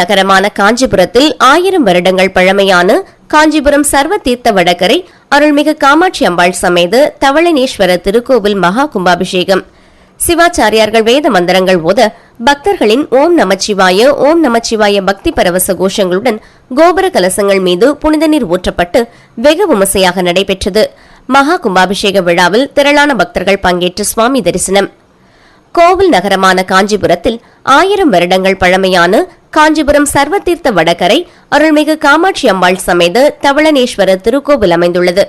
நகரமான காஞ்சிபுரத்தில் ஆயிரம் வருடங்கள் பழமையான காஞ்சிபுரம் சர்வ தீர்த்த வடகரை அருள்மிகு காமாட்சி அம்பாள் சமேத தவளனேஸ்வர திருக்கோவில் மகா கும்பாபிஷேகம். சிவாச்சாரியார்கள் வேத மந்திரங்கள் ஓத பக்தர்களின் ஓம் நமச்சிவாய ஓம் நமச்சிவாய பக்தி பரவச கோஷங்களுடன் கோபுர கலசங்கள் மீது புனித நீர் ஊற்றப்பட்டு வெகு விமர்சையாக நடைபெற்றது. மகா கும்பாபிஷேக விழாவில் திரளான பக்தர்கள் பங்கேற்று சுவாமி தரிசனம். கோவில் நகரமான காஞ்சிபுரத்தில் ஆயிரம் வருடங்கள் பழமையான காஞ்சிபுரம் சர்வதீர்த்த வடகரை அருள்மிகு காமாட்சி அம்பாள் சமேத தவளனேஸ்வர திருக்கோவில் அமைந்துள்ளது.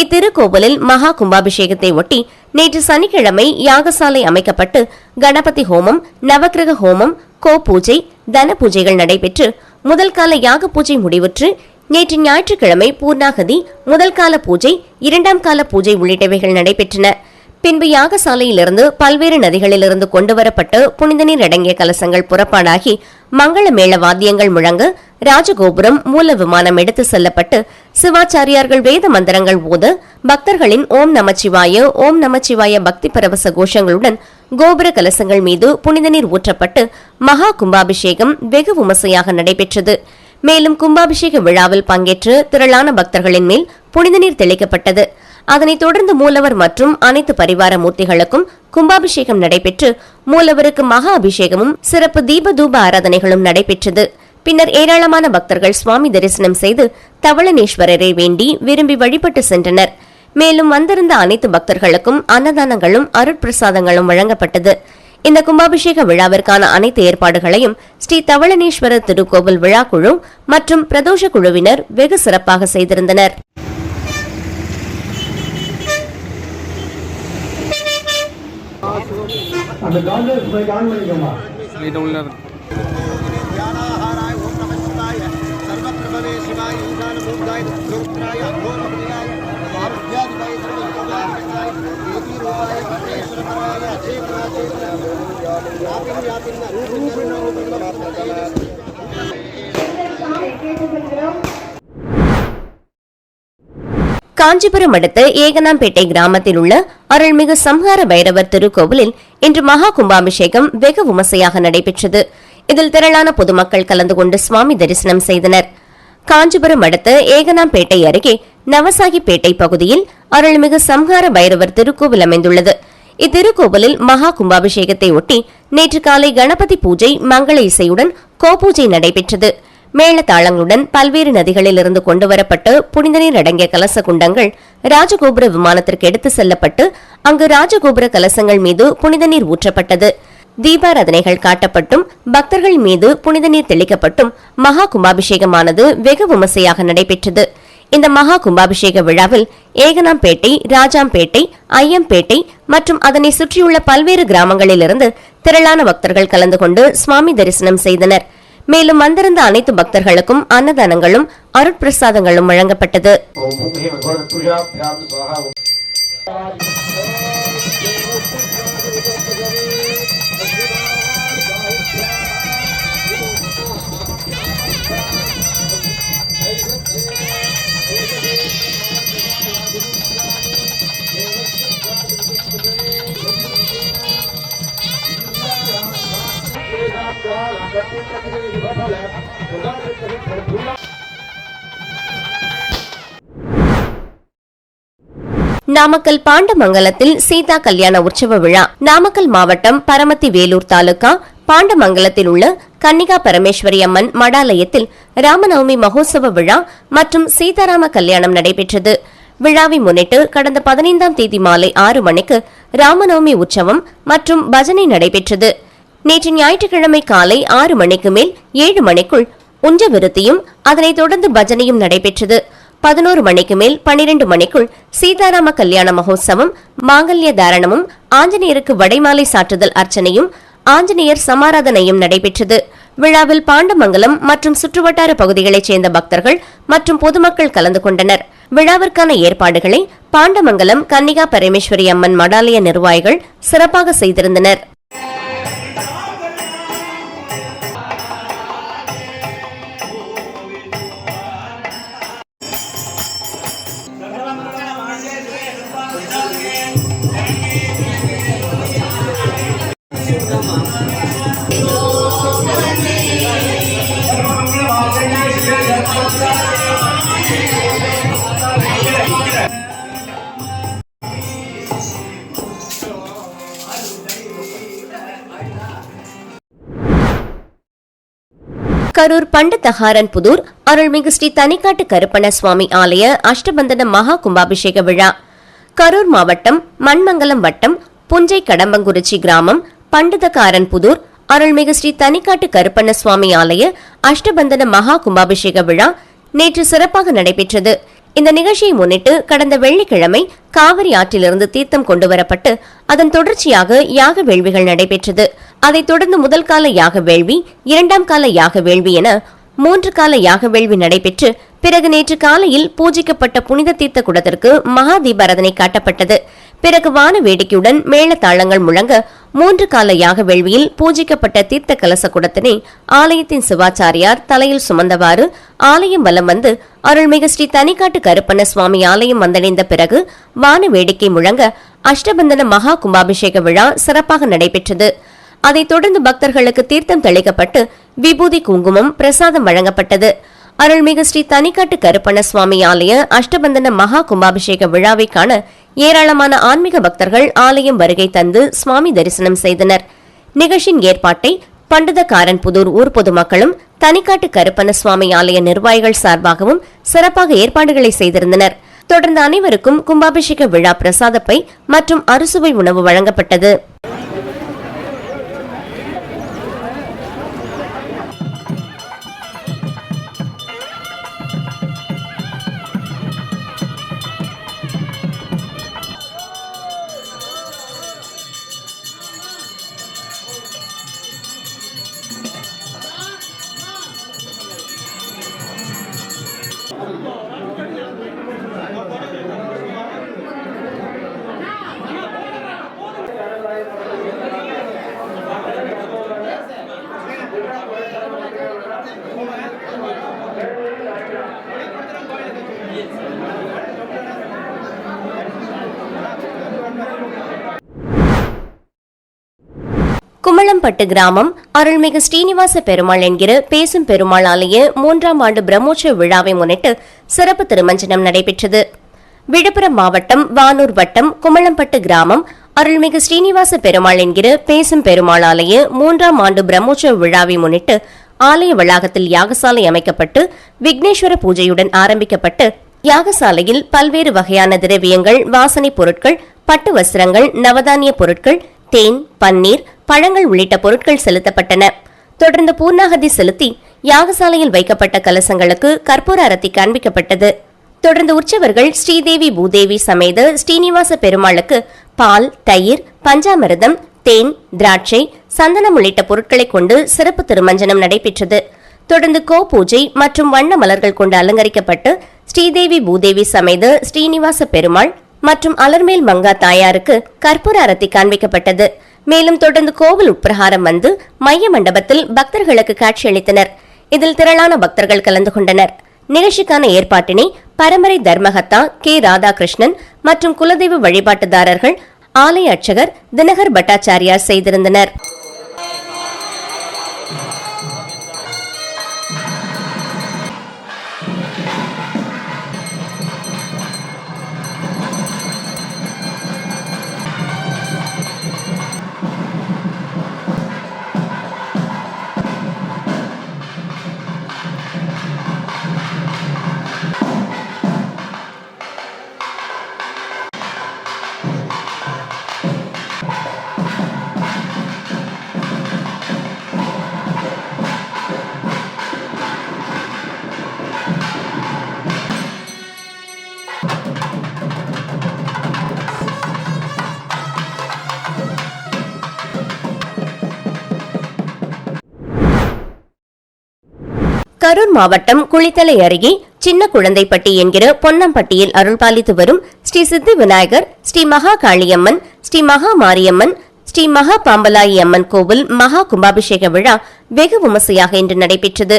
இத்திருக்கோவிலில் மகா கும்பாபிஷேகத்தை ஒட்டி நேற்று சனிக்கிழமை யாகசாலை அமைக்கப்பட்டு கணபதி ஹோமம் நவக்கிரக ஹோமம் கோ பூஜை தன பூஜைகள் நடைபெற்று முதல் கால யாக பூஜை முடிவுற்று நேற்று ஞாயிற்றுக்கிழமை பூர்ணாகதி முதல் கால பூஜை இரண்டாம் கால பூஜை உள்ளிட்டவைகள் நடைபெற்றன. பின்பு யாகசாலையிலிருந்து பல்வேறு நதிகளிலிருந்து கொண்டுவரப்பட்டு புனித நீர் அடங்கிய கலசங்கள் புறப்பாடாகி மங்கள மேள வாத்தியங்கள் முழங்க ராஜகோபுரம் மூல விமானம் எடுத்து செல்லப்பட்டு சிவாச்சாரியார்கள் வேத மந்திரங்கள் ஓத பக்தர்களின் ஓம் நமச்சிவாய ஓம் நமச்சிவாய பக்தி பரவச கோஷங்களுடன் கோபுர கலசங்கள் மீது புனித நீர் ஊற்றப்பட்டு மகா கும்பாபிஷேகம் வெகு விமர்சையாக நடைபெற்றது. மேலும் கும்பாபிஷேக விழாவில் பங்கேற்று திரளான பக்தர்களின் மேல் புனித நீர் தெளிக்கப்பட்டது. அதனைத் தொடர்ந்து மூலவர் மற்றும் அனைத்து பரிவார மூர்த்திகளுக்கும் கும்பாபிஷேகம் நடைபெற்று மூலவருக்கு மகா அபிஷேகமும் சிறப்பு தீப தூப ஆராதனைகளும் நடைபெற்றது. பின்னர் ஏராளமான பக்தர்கள் சுவாமி தரிசனம் செய்து தவளனேஸ்வரரை வேண்டி விரும்பி வழிபட்டு சென்றனர். மேலும் வந்திருந்த அனைத்து பக்தர்களுக்கும் அன்னதானங்களும் அருட்பிரசாதங்களும் வழங்கப்பட்டது. இந்த கும்பாபிஷேக விழாவிற்கான அனைத்து ஏற்பாடுகளையும் ஸ்ரீ தவளனேஸ்வரர் திருக்கோவில் விழாக்குழு மற்றும் பிரதோஷ குழுவினர் வெகு சிறப்பாக செய்திருந்தனர். அந்த கால்கள் போய் ஆன் பண்ணிக்கோமா இது உள்ள காஞ்சிபுரம் அடுத்த ஏகனாம்பேட்டை கிராமத்தில் உள்ள அருள்மிகு சம்ஹார பைரவர் திருக்கோவிலில் இன்று மகா கும்பாபிஷேகம் வெகு விமர்சையாக நடைபெற்றது. இதில் திரளான பொதுமக்கள் கலந்து கொண்டு சுவாமி தரிசனம் செய்தனர். காஞ்சிபுரம் அடுத்த ஏகனாம்பேட்டை அருகே நவசாகிப்பேட்டை பகுதியில் அருள்மிகு சம்ஹார பைரவர் திருக்கோவில் அமைந்துள்ளது. இத்திருக்கோவிலில் மகா கும்பாபிஷேகத்தை ஒட்டி நேற்று காலை கணபதி பூஜை மங்கள இசையுடன் கோபூஜை நடைபெற்றது. மேளதாளங்களுடன் பல்வேறு நதிகளிலிருந்து கொண்டுவரப்பட்டு புனித நீர் அடங்கிய கலச குண்டங்கள் ராஜகோபுர விமானத்திற்கு எடுத்து செல்லப்பட்டு அங்கு ராஜகோபுர கலசங்கள் மீது புனித நீர் ஊற்றப்பட்டது. தீபாராதனைகள் காட்டப்பட்டும் பக்தர்கள் மீது புனித நீர் தெளிக்கப்பட்டும் மகா கும்பாபிஷேகமானது வெகு விமர்சையாக நடைபெற்றது. இந்த மகா கும்பாபிஷேக விழாவில் ஏகனாம்பேட்டை ராஜாம்பேட்டை ஐயம்பேட்டை மற்றும் அதனை சுற்றியுள்ள பல்வேறு கிராமங்களிலிருந்து திரளான பக்தர்கள் கலந்து கொண்டு சுவாமி தரிசனம் செய்தனர். மேலும் வந்திருந்த அனைத்து பக்தர்களுக்கும் அன்னதானங்களும் அருட்பிரசாதங்களும் வழங்கப்பட்டது. நாமக்கல் பாண்டமங்கலத்தில் சீதா கல்யாண உற்சவ விழா. நாமக்கல் மாவட்டம் பரமத்தி வேலூர் தாலுகா பாண்டமங்கலத்தில் உள்ள கன்னிகா பரமேஸ்வரி அம்மன் மடாலயத்தில் ராமநவமி மகோத்சவ விழா மற்றும் சீதாராம கல்யாணம் நடைபெற்றது. விழாவை முன்னிட்டு கடந்த பதினைந்தாம் தேதி மாலை ஆறு மணிக்கு ராமநவமி உற்சவம் மற்றும் பஜனை நடைபெற்றது. நேற்று ஞாயிற்றுக்கிழமை காலை ஆறு மணிக்கு மேல் ஏழு மணிக்குள் உஞ்ச விருத்தியும் அதனைத் தொடர்ந்து பஜனையும் நடைபெற்றது. பதினோரு மணிக்கு மேல் பனிரெண்டு மணிக்குள் சீதாராம கல்யாண மகோத்சவம் மாங்கல்ய தாரணமும் ஆஞ்சநேயருக்கு வடைமாலை சாற்றுதல் அர்ச்சனையும் ஆஞ்சநேயர் சமாராதனையும் நடைபெற்றது. விழாவில் பாண்டமங்கலம் மற்றும் சுற்றுவட்டார பகுதிகளைச் சேர்ந்த பக்தர்கள் மற்றும் பொதுமக்கள் கலந்து கொண்டனர். விழாவிற்கான ஏற்பாடுகளை பாண்டமங்கலம் கன்னிகா பரமேஸ்வரி அம்மன் மடாலய நிர்வாகிகள் சிறப்பாக செய்திருந்தனர். கரூர் பண்டத்தஹாரன் புதூர் அருள்மிகு ஸ்ரீ தனிக்காட்டு கருப்பண சுவாமி ஆலய அஷ்டபந்தன மகா கும்பாபிஷேக விழா. கரூர் மாவட்டம் மண்மங்கலம் வட்டம் புஞ்சை கடம்பங்குறிச்சி கிராமம் பண்டதக்காரன் புதூர் அருள்மிகு ஸ்ரீ தனிக்காட்டு கருப்பண்ண சுவாமி ஆலய அஷ்டபந்தன மகா கும்பாபிஷேக விழா நேற்று சிறப்பாக நடைபெற்றது. இந்த நிகழ்ச்சியை முன்னிட்டு கடந்த வெள்ளிக்கிழமை காவிரி ஆற்றிலிருந்து தீர்த்தம் கொண்டுவரப்பட்டு அதன் தொடர்ச்சியாக யாக வேள்விகள் நடைபெற்றது. அதைத் தொடர்ந்து முதல் கால யாக வேள்வி இரண்டாம் கால யாக வேள்வி என மூன்று கால யாக வேள்வி நடைபெற்று பிறகு நேற்று காலையில் பூஜிக்கப்பட்ட புனித தீர்த்த குடத்திற்கு மகா தீபாரதனை காட்டப்பட்டது. பிறகு வான வேடிக்கையுடன் மேளதாளங்கள் முழங்க மூன்று கால யாக வேள்வியில் பூஜிக்கப்பட்ட தீர்த்த கலச குடத்தினை ஆலயத்தின் சிவாச்சாரியார் தலையில் சுமந்தவாறு ஆலயம் வலம் வந்து அருள்மிகு ஸ்ரீ தனிக்காட்டு கருப்பண்ண சுவாமி ஆலயம் வந்தடைந்த பிறகு வான வேடிக்கை முழங்க அஷ்டபந்தன மகா கும்பாபிஷேக விழா சிறப்பாக நடைபெற்றது. அதைத் தொடர்ந்து பக்தர்களுக்கு தீர்த்தம் தெளிக்கப்பட்டு விபூதி குங்குமம் பிரசாதம் வழங்கப்பட்டது. அருள்மிகு ஸ்ரீ தனிக்காட்டு கருப்பண்ண சுவாமி ஆலய அஷ்டபந்தன மகா கும்பாபிஷேக விழாவை காண ஏராளமான ஆன்மீக பக்தர்கள் ஆலயம் வருகை தந்து சுவாமி தரிசனம் செய்தனர். நிகழ்ச்சியின் ஏற்பாட்டை பண்டதக்காரன் புதூர் ஊர் பொதுமக்களும் தனிக்காட்டு கருப்பண்ண சுவாமி ஆலய நிர்வாகிகள் சார்பாகவும் சிறப்பாக ஏற்பாடுகளை செய்திருந்தனர். தொடர்ந்து அனைவருக்கும் கும்பாபிஷேக விழா பிரசாதப்பை மற்றும் அறுசுவை உணவு வழங்கப்பட்டது. குமளம்பட்டு கிராமம். அருள்மிகு ஸ்ரீனிவாச பெருமாள் என்கிற பேசும் பெருமாள் ஆலய மூன்றாம் ஆண்டு பிரம்மோற்சவ விழாவை முன்னிட்டு சிறப்பு திருமஞ்சனம் நடைபெற்றது. விழுப்புரம் மாவட்டம் வானூர் வட்டம் குமளம்பட்டு கிராமம். அருள்மிகு ஸ்ரீனிவாச பெருமாள் என்கிற பேசும் பெருமாள் ஆலய மூன்றாம் ஆண்டு பிரம்மோற்சவ விழாவை முன்னிட்டு ஆலய வளாகத்தில் யாகசாலை அமைக்கப்பட்டு விக்னேஸ்வர பூஜையுடன் ஆரம்பிக்கப்பட்டு யாகசாலையில் பல்வேறு வகையான திரவியங்கள் வாசனைப் பொருட்கள் பட்டு வஸ்திரங்கள் நவதானிய பொருட்கள் தேன் பன்னீர் பழங்கள் உள்ளிட்ட பொருட்கள் செலுத்தப்பட்டன. தொடர்ந்து பூர்ணாகதி செலுத்தி யாகசாலையில் வைக்கப்பட்ட கலசங்களுக்கு கற்பூர அரத்தி காண்பிக்கப்பட்டது. தொடர்ந்து உற்சவர்கள் ஸ்ரீதேவி பூதேவி சமேத ஸ்ரீனிவாச பெருமாளுக்கு பால் தயிர் பஞ்சாமிரதம் தேன் திராட்சை சந்தனம் உள்ளிட்ட பொருட்களை கொண்டு சிறப்பு திருமஞ்சனம் நடைபெற்றது. தொடர்ந்து கோ பூஜை மற்றும் வண்ண மலர்கள் கொண்டு அலங்கரிக்கப்பட்டு ஸ்ரீதேவி பூதேவி சமேத ஸ்ரீனிவாச பெருமாள் மற்றும் அலர்மேல் மங்கா தாயாருக்கு கற்பூர அரத்தி காண்பிக்கப்பட்டது. மேலும் தொடர்ந்து கோவில் உட்பிரகாரம் வந்து மைய மண்டபத்தில் பக்தர்களுக்கு காட்சியளித்தனர். இதில் திரளான பக்தர்கள் கலந்து கொண்டனர். நிகழ்ச்சிக்கான ஏற்பாட்டினை பரம்பரை தர்மகத்தா கே ராதாகிருஷ்ணன் மற்றும் குலதெய்வ வழிபாட்டுதாரர்கள் ஆலய அர்ச்சகர் தினகர் பட்டாச்சாரியார் செய்திருந்தனர். கரூர் மாவட்டம் குளித்தலை அருகே சின்ன குழந்தைப்பட்டி என்கிற பொன்னம்பட்டியில் அருள்பாலித்து வரும் ஸ்ரீ சித்தி விநாயகர் ஸ்ரீ மகா காளியம்மன் ஸ்ரீ மகா மாரியம்மன் ஸ்ரீ மகா பாம்பலாயி அம்மன் கோவில் மகா கும்பாபிஷேக விழா வெகு விமர்சையாக இன்று நடைபெற்றது.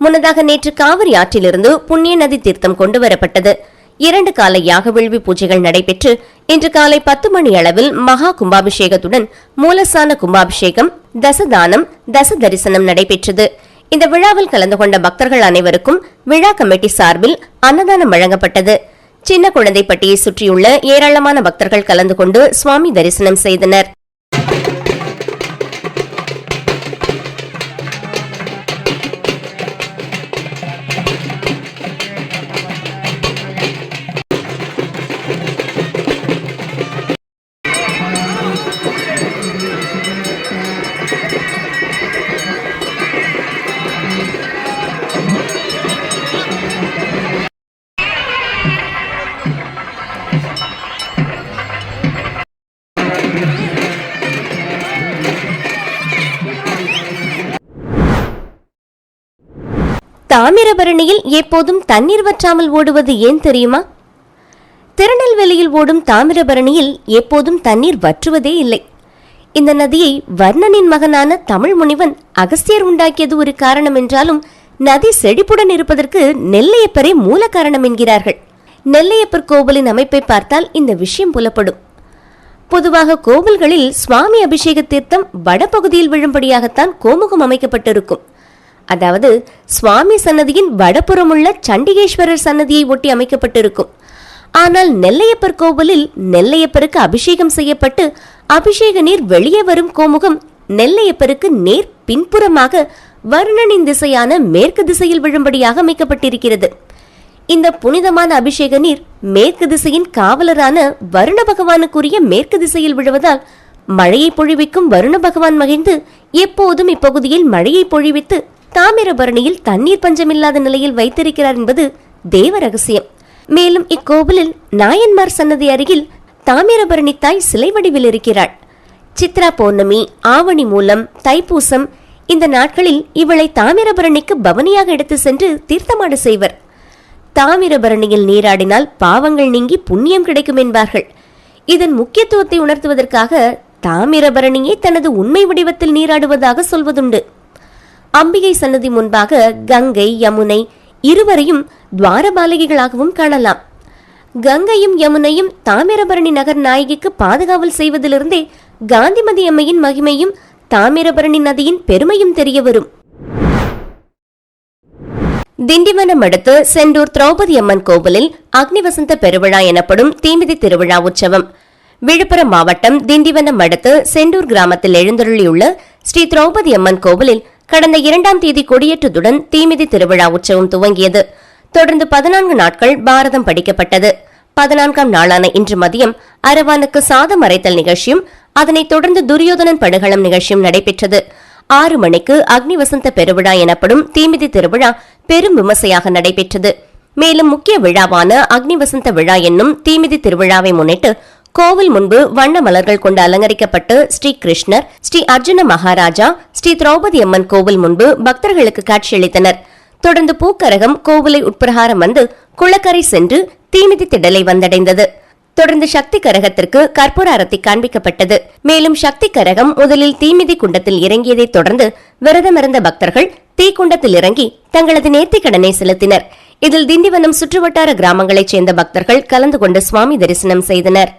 முன்னதாக நேற்று காவிரி ஆற்றிலிருந்து புண்ணிய நதி தீர்த்தம் கொண்டுவரப்பட்டது இரண்டு கால யாக வேள்வி பூஜைகள் நடைபெற்று இன்று காலை பத்து மணி அளவில் மகா கும்பாபிஷேகத்துடன் மூலசான கும்பாபிஷேகம் தசதானம் தச தரிசனம் நடைபெற்றது. இந்த விழாவில் கலந்து கொண்ட பக்தர்கள் அனைவருக்கும் விழா கமிட்டி சார்பில் அன்னதானம் வழங்கப்பட்டது. சின்ன குழந்தைப்பட்டியை சுற்றியுள்ள ஏராளமான பக்தர்கள் கலந்து கொண்டு சுவாமி தரிசனம் செய்தனர். தாமிரபரணியில் எப்போதும் தண்ணீர் வற்றாமல் ஓடுவது ஏன் தெரியுமா? திருநெல்வேலியில் ஓடும் தாமிரபரணியில் எப்போதும் தண்ணீர் வற்றுவதே இல்லை. இந்த நதியை வர்ணனின் மகனான தமிழ் முனிவன் அகஸ்தியர் உண்டாக்கியது ஒரு காரணம் என்றாலும் நதி செழிப்புடன் இருப்பதற்கு நெல்லையப்பரே மூல காரணம் என்கிறார்கள். நெல்லையப்பர் கோவிலின் அமைப்பை பார்த்தால் இந்த விஷயம் புலப்படும். பொதுவாக கோவில்களில் சுவாமி அபிஷேக தீர்த்தம் வடபகுதியில் விழும்படியாகத்தான் கோமுகம் அமைக்கப்பட்டிருக்கும். அதாவது சுவாமி சன்னதியின் வடபுறமுள்ள சண்டிகேஸ்வரர் சன்னதியை ஒட்டி அமைக்கப்பட்டிருக்கும். ஆனால் நெல்லையப்பர் கோவிலில் நெல்லையப்பருக்கு அபிஷேகம் செய்யப்பட்டு அபிஷேக நீர் வெளியே வரும் கோமுகம் நெல்லையப்பருக்கு நேர் பின்புறமாக வருணனின் திசையான மேற்கு திசையில் விழும்படியாக அமைக்கப்பட்டிருக்கிறது. இந்த புனிதமான அபிஷேக நீர் மேற்கு திசையின் காவலரான வருண பகவானுக்குரிய மேற்கு திசையில் விழுவதால் மழையை பொழிவிக்கும் வருண பகவான் மகிழ்ந்து எப்போதும் இப்பகுதியில் மழையை பொழிவித்து தாமிரபரணியில் தண்ணீர் பஞ்சமில்லாத நிலையில் வைத்திருக்கிறார் என்பது தேவ ரகசியம். மேலும் இக்கோவிலில் நாயன்மார் சன்னதி அருகில் தாமிரபரணி தாய் சிலை வடிவில் இருக்கிறாள். சித்ரா பௌர்ணமி ஆவணி மூலம் தைப்பூசம் இந்த நாட்களில் இவளை தாமிரபரணிக்கு பவனியாக எடுத்து சென்று தீர்த்தமாட செய்வர். தாமிரபரணியில் நீராடினால் பாவங்கள் நீங்கி புண்ணியம் கிடைக்கும் என்பார்கள். இதன் முக்கியத்துவத்தை உணர்த்துவதற்காக தாமிரபரணியே தனது உண்மை வடிவத்தில் நீராடுவதாக சொல்வதுண்டு. அம்பிகை சன்னதி முன்பாக கங்கை யமுனை இருவரையும் துவாரபாலகிகளாகவும் காணலாம். கங்கையும் யமுனையும் தாமிரபரணி நகர் நாயகிக்கு பாதுகாவல் செய்வதிலிருந்தே காந்திமதி அம்மையின் மகிமையும் தாமிரபரணி நதியின் பெருமையும் தெரிய வரும். திண்டிவனம் அடுத்து செண்டூர் திரௌபதி அம்மன் கோவிலில் அக்னிவசந்த பெருவிழா எனப்படும் தீமிதி திருவிழா உற்சவம். விழுப்புரம் மாவட்டம் திண்டிவனம் அடுத்து செண்டூர் கிராமத்தில் எழுந்தருளியுள்ள ஸ்ரீ திரௌபதி அம்மன் கோவிலில் கடந்த இரண்டாம் தேதி கொடியேற்றத்துடன் தீமிதி திருவிழா உற்சவம் துவங்கியது. தொடர்ந்து பதினான்கு நாட்கள் பாரதம் படிக்கப்பட்டது. பதினான்காம் நாளான இன்று மதியம் அரவானுக்கு சாதம் அரைத்தல் நிகழ்ச்சியும் அதனைத் தொடர்ந்து துரியோதனன் படுகளம் நிகழ்ச்சியும் நடைபெற்றது. ஆறு மணிக்கு அக்னி வசந்த பெருவிழா எனப்படும் தீமிதி திருவிழா பெரும் விமர்சையாக நடைபெற்றது. மேலும் முக்கிய விழாவான அக்னி வசந்த விழா என்னும் தீமிதி திருவிழாவை முன்னிட்டு கோவில் முன்பு வண்ண மலர்கள் கொண்டு அலங்கரிக்கப்பட்டு ஸ்ரீ கிருஷ்ணர் ஸ்ரீ அர்ஜுன மகாராஜா ஸ்ரீ திரௌபதி அம்மன் கோவில் முன்பு பக்தர்களுக்கு காட்சியளித்தனர். தொடர்ந்து பூக்கரகம் கோவிலை உட்பிரகாரம் வந்து குளக்கரை சென்று தீமிதி திடலை வந்தடைந்தது. தொடர்ந்து சக்தி கரகத்திற்கு கற்பூர அரத்தி காண்பிக்கப்பட்டது. மேலும் சக்தி கரகம் முதலில் தீமிதி குண்டத்தில் இறங்கியதைத் தொடர்ந்து விரதமிருந்த பக்தர்கள் தீக்குண்டத்தில் இறங்கி தங்களது நேர்த்தி கடனை செலுத்தினர். இதில் திண்டிவனம் சுற்றுவட்டார கிராமங்களைச் சேர்ந்த பக்தர்கள் கலந்து கொண்டு சுவாமி தரிசனம் செய்தனர்.